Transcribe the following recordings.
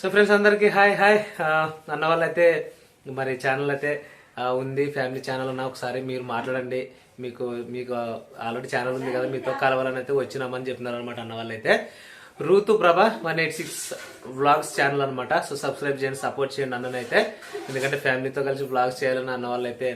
So friends అందరికి hi hi అన్న వాళ్ళైతే మరి ఛానల్ అయితే ఉంది. ఫ్యామిలీ ఛానల్ ఉన్న ఒకసారి మీరు మాట్లాడండి. మీకు మీకు ఆల్రెడీ ఛానల్ ఉంది కదా మీతో కలవాలని అయితే వచ్చినామని చెప్తున్నారు అనమాట అన్న వాళ్ళైతే. Ruthu Prabha one eight six vlogs channel అనమాట సో సబ్స్క్రైబ్ చేయండి సపోర్ట్ చేయండి అన్ననైతే ఎందుకంటే ఫ్యామిలీతో కలిసి వ్లాగ్స్ చేయాలని అన్న వాళ్ళైతే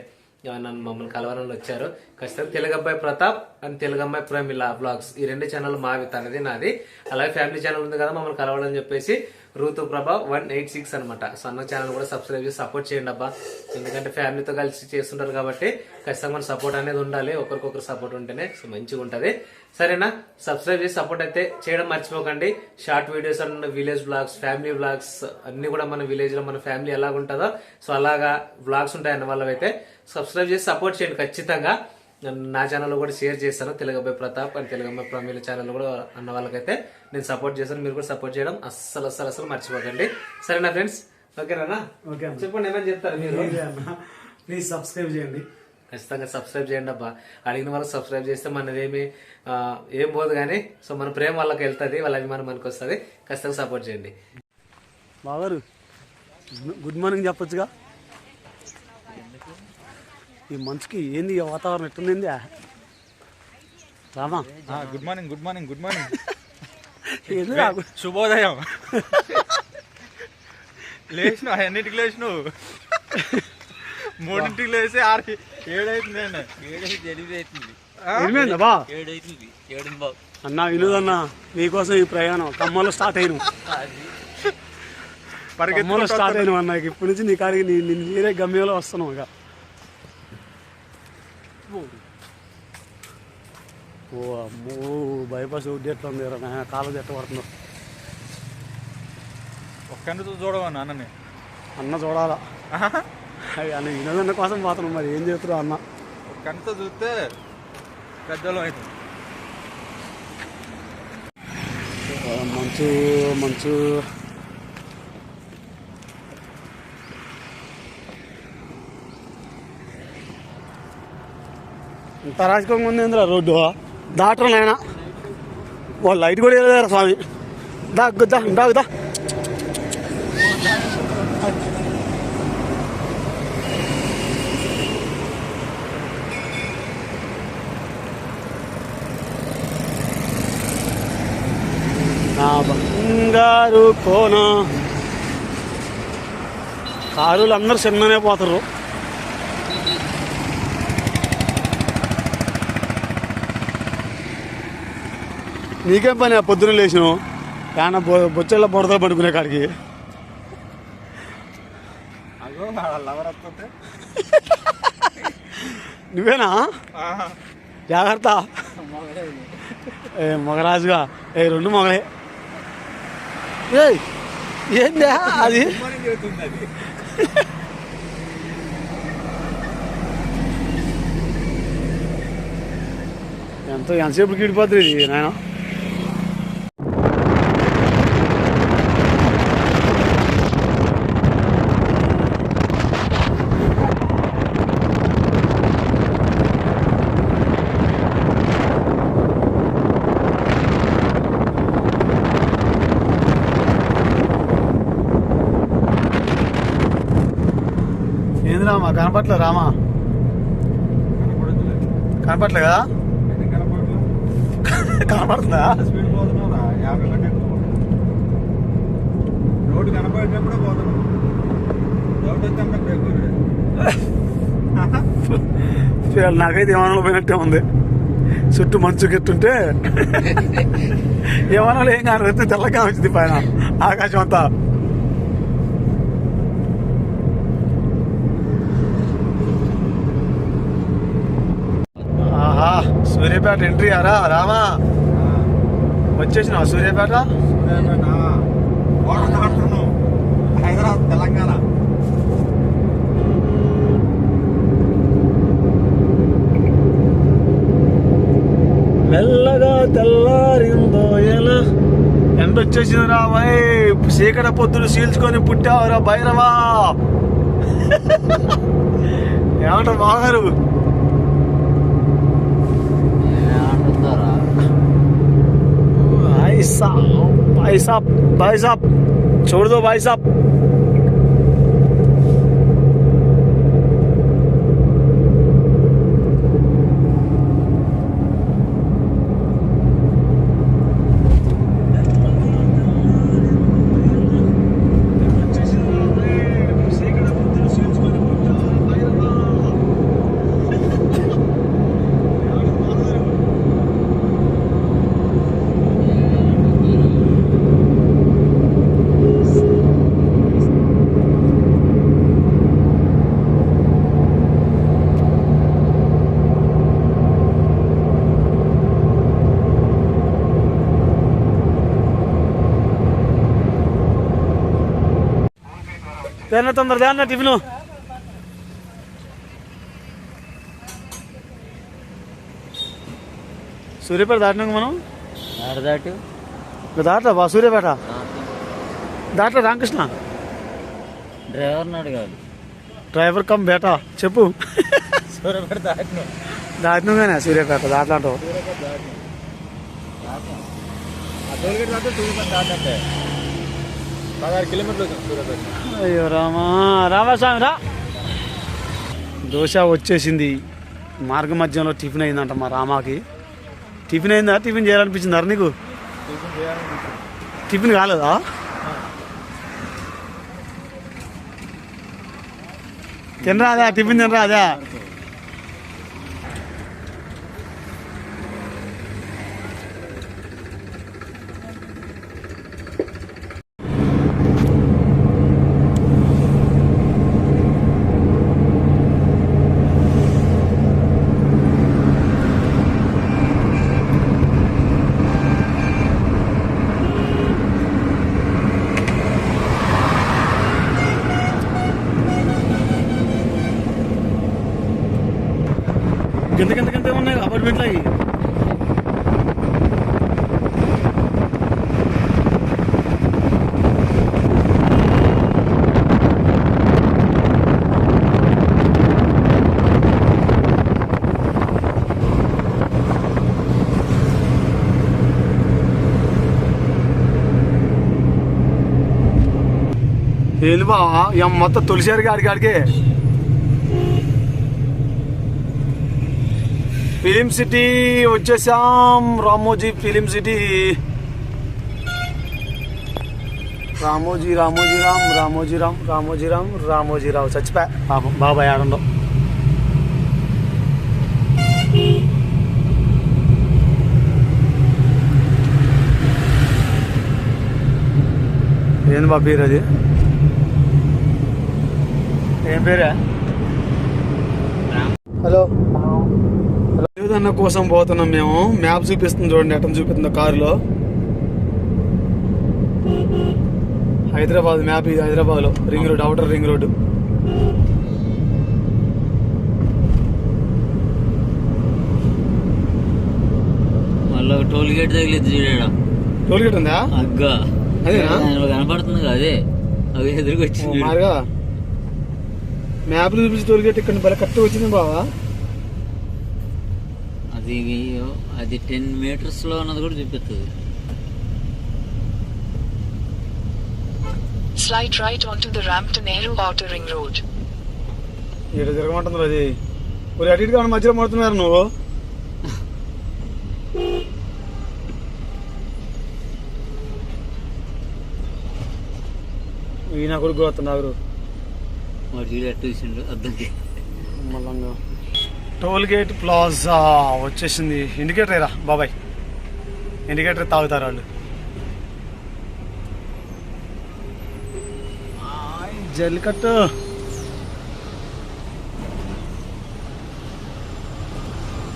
నన్ను మమ్మల్ని కలవాలని వచ్చారు. ఖచ్చితంగా తెలుగు అబ్బాయి ప్రతాప్ అండ్ తెలుగు అమ్మాయి ప్రమిళ బ్లాగ్స్ ఈ రెండు ఛానల్ మావి తనది నాది. అలాగే ఫ్యామిలీ ఛానల్ ఉంది కదా మమ్మల్ని కలవాలని చెప్పేసి Ruthu Prabha one eight six అనమాట సో అన్న ఛానల్ కూడా సబ్స్క్రైబ్ చేసి సపోర్ట్ చేయండి అబ్బా. ఎందుకంటే ఫ్యామిలీతో కలిసి చేస్తుంటారు కాబట్టి ఖచ్చితంగా మన సపోర్ట్ అనేది ఉండాలి. ఒకరికొకరు సపోర్ట్ ఉంటేనే సో మంచిగా ఉంటుంది. సరేనా? సబ్స్క్రైబ్ చేసి సపోర్ట్ అయితే చేయడం మర్చిపోకండి. Short videos and village blogs family blogs అన్ని కూడా మన విలేజ్లో మన ఫ్యామిలీ ఎలాగ ఉంటుందో సో అలాగా బ్లాగ్స్ ఉంటాయన్న వాళ్ళవైతే సబ్స్క్రైబ్ చేసి సపోర్ట్ చేయండి ఖచ్చితంగా. నా ఛానల్లో కూడా షేర్ చేస్తాను తెలుగు అబ్బాయి ప్రతాప్ అండ్ తెలుగు అమ్మాయి ప్రమీల ఛానల్ కూడా అన్న వాళ్ళకైతే నేను సపోర్ట్ చేస్తాను. మీరు కూడా సపోర్ట్ చేయడం అస్సలు అస్సలు అస్సలు మర్చిపోకండి. సరేనా ఫ్రెండ్స్ ఓకేనా ఓకే. చెప్పండి ఏమని చెప్తారు మీరు? ప్లీజ్ సబ్స్క్రైబ్ చేయండి. ఖచ్చితంగా సబ్స్క్రైబ్ చేయండి అబ్బా. అడిగిన వాళ్ళకి సబ్స్క్రైబ్ చేస్తే మనదేమి ఏం పోదు కానీ సో మన ప్రేమ వాళ్ళకి వెళ్తుంది వాళ్ళ అభిమానం మనకు వస్తుంది. ఖచ్చితంగా సపోర్ట్ చేయండి. బాగారు గుడ్ మార్నింగ్ చెప్పొచ్చుగా. ఈ మంచుకి ఏంది ఈ వాతావరణం ఎట్టుంది రామా? ఆ, good morning good morning good morning శుభోదయం. లేచినావు ఎన్నింటికి లేచినావు మూడింటికి లేచి ఆరు ఏడైతుంది అండి ఏడైతుంది ఎనిమిది అవుతుంది ఏమైందా బా. ఏడైతుంది ఏడు బాబు. అన్న వినోదన్న మీకోసం ఈ ప్రయాణం ఖమ్మంలో స్టార్ట్ అయిన ఖమ్మంలో స్టార్ట్ అయిన అన్న ఇప్పటి నుంచి నీ కాడికి నీ నేను వేరే గమ్యంలో వస్తున్నావు ఇక. ఓ అమ్మో బైపాస్ ఉడ్డి ఎట్లా ఉంది రా? నాయన కాలు ఎట్ట పడుతున్నావు ఒక్కరితో చూడవా అన్నని అన్న చూడాలా? అన్న వినోదన్న కోసం పోతున్నాం మరి. ఏం చేస్తున్నావు అన్న? ఒక్కరితో చూస్తే పెద్దలం అవుతుంది మంచు మంచు. తరాజకంగా ఉంది ఇంద్ర రోడ్డు. దాటరు నాయన. వాళ్ళు లైట్ కూడా వేయలేరు స్వామి. దా. దాగుదా నా బంగారు కోన. కారులు అందరు చిన్ననే పోతారు నీకేం పని? ఆ పొద్దున లేచినావు. కానీ బొచ్చెళ్ళ బురదలు పడుకునే కాడికి. నువ్వేనా? జాగ్రత్త. ఏ మగరాజుగా. ఏ రెండు మొగలే. ఏయ్ ఏందా అది? ఎంతో ఎంతసేపు గిడిపోతుంది ఇది నాయన ఏంది రామా కనపట్లే రామా. కనపట్లే కదా? కనపడుతుందా? స్పీడ్ పోతున్నావురా. యాభై కంటే. రోడ్డు కనపడేటప్పుడే పోతున్నావు రోడ్డు వచ్చాక బ్రేక్ కొట్టాడు. ఇవాళ నాకైతే విమానంలో పోయినట్టే ఉంది. చుట్టూ మంచు గిట్టుంటే విమానంలో ఏం కాదు. అయితే తెల్లగా వచ్చింది పైన. ఆకాశం అంతా. సూర్యాపేట ఎంట్రీ ఆరా రామా? వచ్చేసినావా సూర్యాపేట? హైదరాబాద్ తెలంగాణ. మెల్లగా తెల్లారిందో ఎలా ఎండ వచ్చేసింది రా భయ్ చీకట పొద్దులు సీల్చుకొని పుట్టావురా భైరవా? ఏమంటారు బాగారు भाई साहब भाई साहब छोड़ दो भाई साहब। తేన తొందర దాన్న టిఫిన్ సూర్యాపేట దాటినాక మనం? దాటా బా సూర్యాపేట? దాంట్లో రామకృష్ణ? డ్రైవర్ని అడగాలి. డ్రైవర్ కమ్ బేటా చెప్పు. సూర్యపేట దాటిన. దాటినాగానే సూర్యాపేట దాట్లాంటావు ఆ టోల్గేట్ దాటే సూర్యాపేట దాటంటే పదహారు కిలోమీటర్లు వచ్చింది సూర్యాపేట అయ్యో రామా రామస్వామి రా. దోశ వచ్చేసింది. మార్గ మధ్యంలో టిఫిన్ అయిందంట మా రామాకి. టిఫిన్ అయిందా? టిఫిన్ చేయాలనిపించిందా నీకు? టిఫిన్ కాలేదా? తినరాదా? టిఫిన్ తినరాదా? గింత ఉన్నాయి అపార్ట్మెంట్లు అవి ఏంది బావా ఇక మొత్తం తొలిసారి గాడికి ఆడికే ఫిలిం సిటీ వచ్చేసాం. Ramoji film city. Ramoji Ramoji Ram Ramoji Ram Ramoji Ram Ramoji Rao. చచ్చిపోయా పాపం బాబాయ్ ఆడంలో ఏంది బాబు పేరు అది? ఏం పేరా? హలో. లేదన్న కోసం పోతున్నాం మేము. మ్యాప్ చూపిస్తుంది చూడండి ఎటం చూపిస్తుంది కారులో. హైదరాబాద్ మ్యాప్ ఇది హైదరాబాద్లో ring road outer ring road. మళ్ళీ టోల్ గేట్ తగిలిద్ది చూడాడు. టోల్ గేట్ ఉందా? అగ్గా. అదేనా? కనపడుతుంది అదే. అవి ఎదురుకు ఓ, వచ్చింది చూడు. మారుగా. మ్యాప్ చూపించి టోల్ గేట్ ఇక్కడ భలే కరెక్ట్ వచ్చింది బావా. అది అది టెన్ మీటర్స్లో ఉన్నది కూడా చూపిస్తుంది Slide right onto the ramp to Nehru Outer Ring Road. ఇక్కడ తిరగమంటుంది అది. ஒரு అటు ఇటుగా మధ్యలో పడుతున్నారు నువ్వు. ఈయన కొడుకు వస్తున్నారు వాడు అద్దంకి. మళ్ళంగా. టోల్గేట్ ప్లాజా వచ్చేసింది. ఇండికేటర్ రా బాబాయ్. ఇండికేటర్ తాగుతారు వాళ్ళు. జల్లికట్టు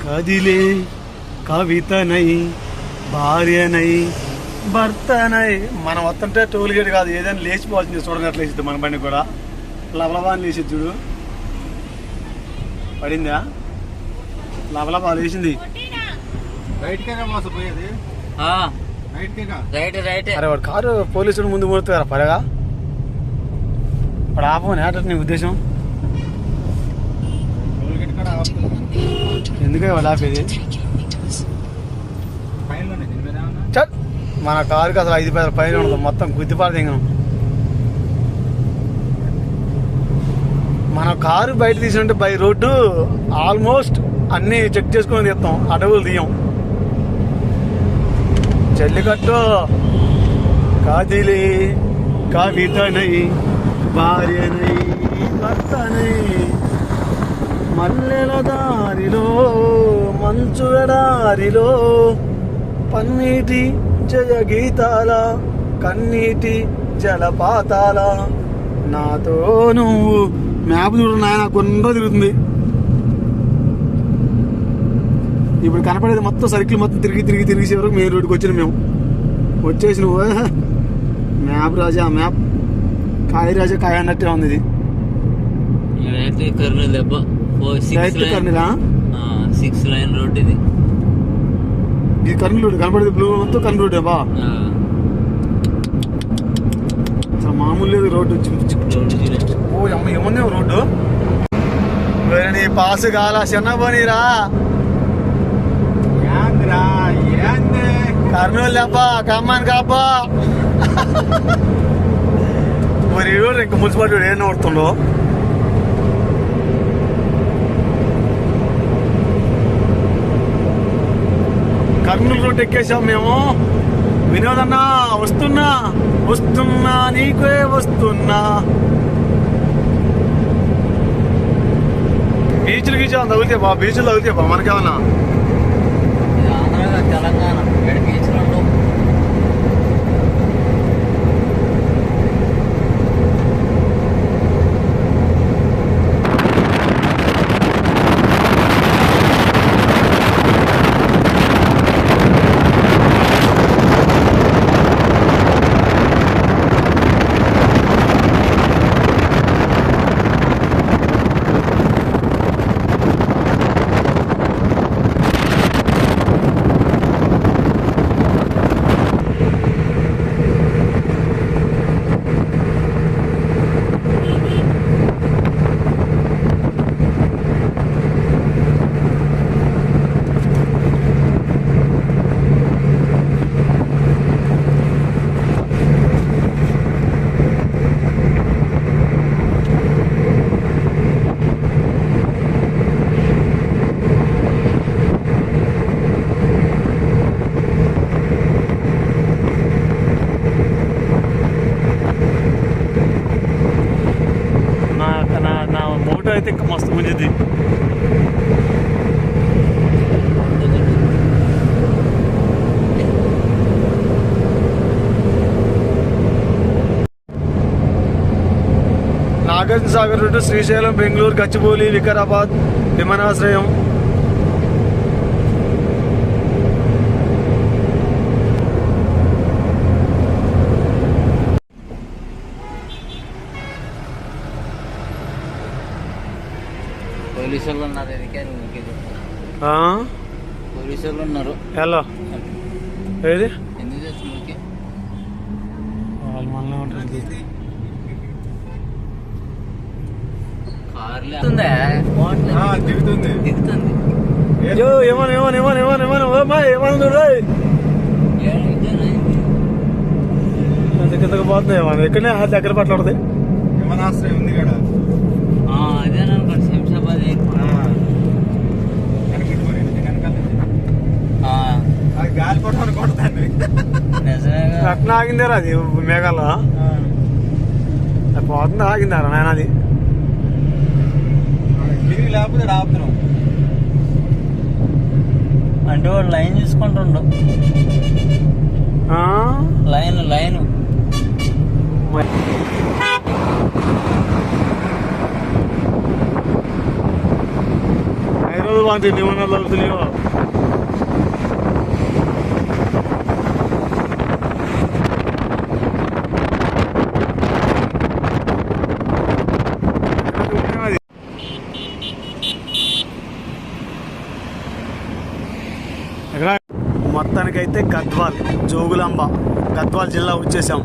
కదిలే కవితనై భార్యనై భర్తనై. మనం వస్తుంటే టోల్ గేట్ కాదు ఏదైనా లేచిపోవాల్సింది చూడండి అట్లా లేచిద్ది మన బండి కూడా. లవలవాన్ని లేచిద్దుడు చూడు. పడిందా? లవలవాలు వేసింది అరే వాడు కారు పోలీసులు ముందు ముడుతారా పరగా ఇప్పుడు ఆపమని ఏట నీ ఉద్దేశం? ఎందుకే వాళ్ళు ఆపేది? మన కారుకి అసలు ఐదు పైసలు పైన ఉండదు మొత్తం గుద్దిపాడు దిగను మన కారు బయట తీసుకుంటే బై రోడ్డు ఆల్మోస్ట్ అన్ని చెక్ చేసుకుని తీస్తాం అడవులు తీయం. జల్లికట్టు కాదిలి కవితనై భార్యనై భర్తనై మల్లెల దారిలో మంచు ఎడారిలో పన్నీటి జయ గీతాల కన్నీటి జలపాతాల. నాతో నువ్వు మ్యాప్ చూడు నాయన కొండ తిరుగుతుంది. ఇప్పుడు కనపడేది మొత్తం సర్కిల్ మొత్తం తిరిగి తిరిగి తిరిగి చివరకు మెయిన్ రోడ్కి వచ్చిన మేము. వచ్చేసి నువ్వు మ్యాప్ రాజా మ్యాప్ కాయ రాజా కాయ అన్నట్టే ఉంది ఇది. సిక్స్ లైన్ రోడ్ ఇది. ఇది కర్నూలు రోడ్ కనపడేది బ్లూ మొత్తం కర్నూలు రోడ్ బా అసలు మామూలు లేదు రోడ్డు. ఓ అమ్మ ఏముంది రోడ్డు? పాస్ కాల చిన్న పోనీరా ఏందిరా ఏంది కర్నూలు దెబ్బ కమ్మాన్ కాపా మరి ఈ రోజు ఇంకా మున్సిపాలిటీ ఏం నడుతుండో కర్నూలు రోడ్ ఎక్కేసాం మేము వినోదన్నా వస్తున్నా వస్తున్నా నీకే వస్తున్నా బీచ్లు గీచా తగిలితే బా బీచ్లు తగిలితే బా మనకేమన్నా తెలంగాణ ఎక్కడ బీచ్లు ఉండవు నా నా నా మోటో అయితే ఇంకా మస్తు మంచిది నాగార్జున సాగర్ రోడ్డు శ్రీశైలం బెంగళూరు గచ్చిబౌలి వికారాబాద్ విమానాశ్రయం. పోలీసు వాళ్ళు ఉన్నారు ఎదికే నువ్వు ఆ? పోలీసు వాళ్ళు ఉన్నారు. ఎలా? ఏది? ఎందుకు వాళ్ళు ఉంటుంది దిగుతుంది. దిగుతుంది. అయ్యో ఏమని ఏమని ఏమని ఏమని ఏమని ఓమా ఏమని చూడరా ఏ- ఇదేనా ఇది? ఎంత కిందకు పోతుంది ఏమని ఎక్కడనే ఆ దగ్గర పట్లాడుతాయి విమానాశ్రయం ఉంది కదా? ఆ, గాలి పట్టుకొని కొడతాను. అట్లా ఆగిందారా అది మేఘాల పోతుంది? ఆగిందారా నాయన అది లేకపోతే ఆపుతున్నాం అంటే వాడు లైన్ చూసుకుంటుండు? Line line. హైదరాబాద్ బాగుంటుంది నిమన్నాలు మొత్తానికైతే గద్వాల్ జోగులాంబ గద్వాల్ జిల్లా వచ్చేసాం.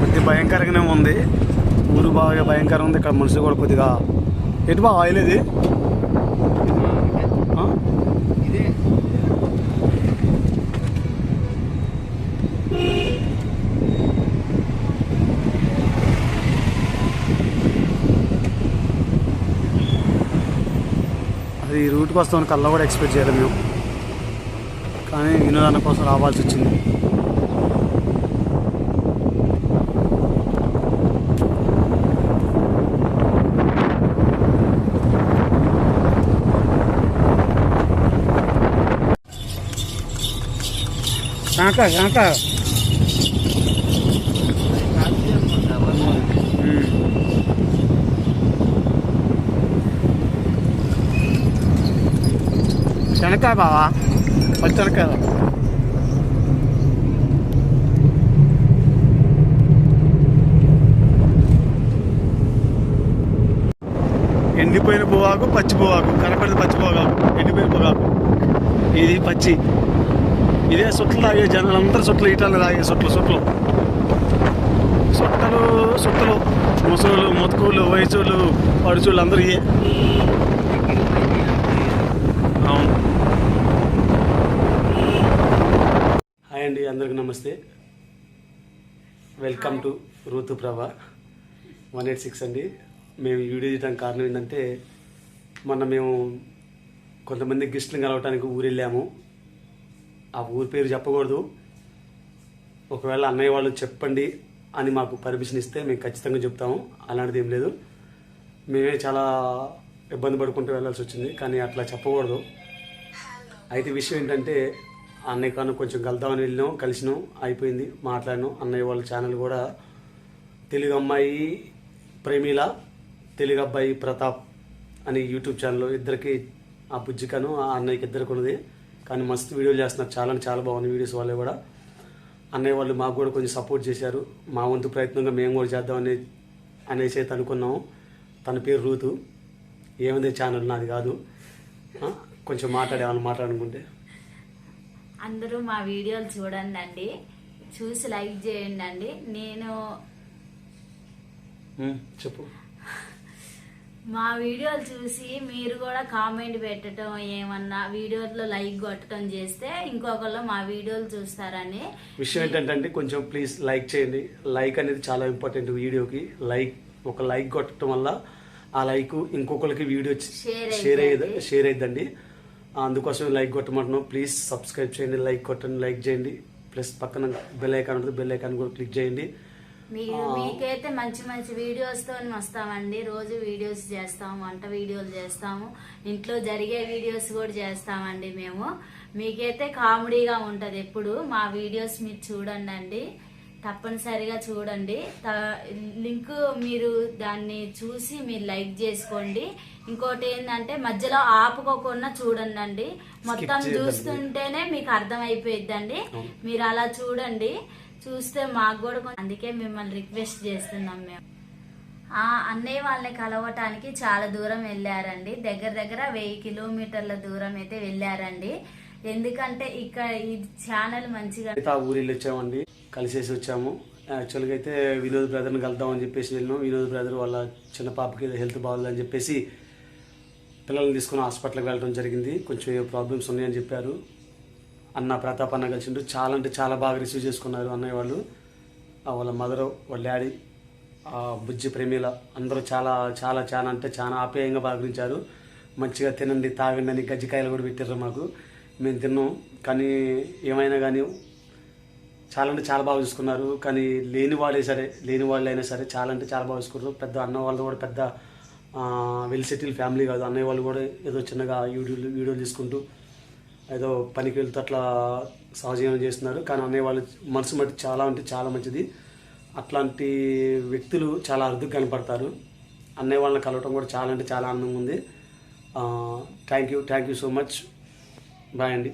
కొద్ది భయంకరంగానే ఉంది. ఊరు బాగా భయంకరంగా ఉంది. ఇక్కడ మనుషులు కూడా కొద్దిగా ఎటు బాగా ఆయిల్ ఇది ఆ? ఇదే షూట్కి వస్తామని కల్లా కూడా ఎక్స్పెక్ట్ చేయలేదు మేము. కానీ వినోదాన్న కోసం రావాల్సి వచ్చింది. కాక కాక శనక్కాయ బావా పచ్చనకాయ ఎండిపోయిన పొగాకు పచ్చి పొగాకు కనపడిన పచ్చి పొగాకు ఎండిపోయిన పొగాకు ఇది పచ్చి. ఇదే సుట్లు తాగే జనాలందరూ సుట్లు ఈటాలు తాగే సుట్లు సుట్లు. సుట్టలు సుట్టలు ముసలు మొత్తుకోళ్ళు వయసులు పడుచులు అందరూ ఇయే అవును హాయ్ అండి అందరికి నమస్తే. Welcome to Ruthu Prabha one eight six అండి. మేము వీడియో చేయడానికి కారణం ఏంటంటే మొన్న మేము కొంతమంది గెస్ట్లను కలవటానికి ఊరు వెళ్ళాము ఆ ఊరి పేరు చెప్పకూడదు. ఒకవేళ అన్నయ్య వాళ్ళు చెప్పండి అని మాకు పర్మిషన్ ఇస్తే మేము ఖచ్చితంగా చెప్తాము. అలాంటిది ఏం లేదు. మేమే చాలా ఇబ్బంది పడుకుంటూ వెళ్ళాల్సి వచ్చింది కానీ అట్లా చెప్పకూడదు. అయితే విషయం ఏంటంటే అన్నయ్య కాను కొంచెం కలుద్దామని వెళ్ళినాం కలిసినాం అయిపోయింది మాట్లాడినాం. అన్నయ్య వాళ్ళ ఛానల్ కూడా తెలుగు అమ్మాయి ప్రేమిల తెలుగు అబ్బాయి ప్రతాప్ అని యూట్యూబ్ ఛానల్ ఇద్దరికి ఆ బుజ్జికను ఆ అన్నయ్యకి ఇద్దరికి ఉన్నది కానీ మస్తు వీడియోలు చేస్తున్నారు. చాలా చాలా బాగుంది వీడియోస్ వాళ్ళే కూడా. అన్నయ్య వాళ్ళు మాకు కూడా కొంచెం సపోర్ట్ చేశారు. మా వంతు ప్రయత్నంగా మేము కూడా చేద్దామని అనేసి అయితే అనుకున్నాము తన పేరు రూతు. ఏముంది ఛానల్ నాది కాదు. కొంచెం మాట్లాడేవాళ్ళు మాట్లాడుకుంటే. అందరూ మా వీడియోలు చూడండి అండి చూసి లైక్ చేయండి అండి నేను చెప్పు. మా వీడియోలు చూసి మీరు కూడా కామెంట్ పెట్టడం ఏమన్నా వీడియోలో లైక్ కొట్టడం చేస్తే ఇంకొకళ్ళు మా వీడియోలు చూస్తారని. విషయం ఏంటంటే కొంచెం ప్లీజ్ లైక్ చేయండి. లైక్ అనేది చాలా ఇంపార్టెంట్ వీడియోకి. లైక్ ఒక లైక్ కొట్టడం వల్ల ఆ లైక్ ఇంకొకరికి వీడియో షేర్ అయ్యేది. షేర్ అయ్యిద్దండి అందుకోసం లైక్ కొట్టమంటున్నాం. ప్లీజ్ సబ్స్క్రైబ్ చేయండి లైక్ కొట్టండి లైక్ చేయండి. ప్లస్ పక్కన బెల్ ఐకాన్ ఉంటుంది బెల్ ఐకాన్ కూడా క్లిక్ చేయండి. మీకైతే మంచి మంచి వీడియోస్తో వస్తామండి. రోజు వీడియోస్ చేస్తాము వంట వీడియోలు చేస్తాము. ఇంట్లో జరిగే వీడియోస్ కూడా చేస్తామండి మేము. మీకైతే కామెడీగా ఉంటది ఎప్పుడు. మా వీడియోస్ మీరు చూడండి అండి తప్పనిసరిగా చూడండి. లింక్ మీరు దాన్ని చూసి మీరు లైక్ చేసుకోండి. ఇంకోటి ఏంటంటే మధ్యలో ఆపుకోకుండా చూడండి అండి మొత్తం. చూస్తుంటేనే మీకు అర్థం అయిపోయిద్దండి అవును. మీరు అలా చూడండి. చూస్తే మాకు కూడా అందుకే మిమ్మల్ని రిక్వెస్ట్ చేస్తున్నాం మేము. ఆ అన్నయ్య వాళ్ళని కలవటానికి చాలా దూరం వెళ్ళారండి. దగ్గర దగ్గర వెయ్యి కిలోమీటర్ల దూరం అయితే వెళ్ళారండి. ఎందుకంటే ఇక్కడ ఈ ఛానల్ మంచిగా ఆ ఊరు వెళ్ళి వచ్చామండి. కలిసేసి వచ్చాము. యాక్చువల్గా అయితే వినోద్ బ్రదర్ని కలుద్దామని చెప్పేసి వెళ్ళినాం. వినోద్ బ్రదర్ వాళ్ళ చిన్న పాపకి హెల్త్ బాగోదని చెప్పేసి పిల్లల్ని తీసుకుని హాస్పిటల్కి వెళ్ళడం జరిగింది. కొంచెం ఏ ప్రాబ్లమ్స్ ఉన్నాయని చెప్పారు. అన్న ప్రతాప్ అన్న కలిసిండు. చాలా అంటే చాలా బాగా రిసీవ్ చేసుకున్నారు అన్నయ్య వాళ్ళు. వాళ్ళ మదర్ వాళ్ళ డాడీ ఆ బుజ్జి ప్రేమిల అందరూ చాలా చాలా చాలా అంటే చాలా ఆప్యాయంగా భావించారు మంచిగా తినండి తాగండి అని గజ్జికాయలు కూడా పెట్టారు మాకు. మేము తిన్నాం. కానీ ఏమైనా కానీ చాలా అంటే చాలా బాగా చూసుకున్నారు. కానీ లేని వాళ్ళే సరే లేని వాళ్ళు అయినా సరే చాలా అంటే చాలా బాగా చూసుకున్నారు. పెద్ద అన్న వాళ్ళు కూడా పెద్ద వెల్ సెటిల్ ఫ్యామిలీ కాదు. అన్నయ్య వాళ్ళు కూడా ఏదో చిన్నగా వీడియోలు వీడియోలు తీసుకుంటూ ఏదో పనికి వెళ్తూ అట్లా సహజీవనం చేస్తున్నారు. కానీ అన్నయ్య వాళ్ళు మనసు మట్టి చాలా అంటే చాలా మంచిది. అట్లాంటి వ్యక్తులు చాలా అరుదుగా కనపడతారు. అన్నయ్య వాళ్ళని కలవటం కూడా చాలా అంటే చాలా ఆనందంగా ఉంది. Thank you thank you so much bye అండి.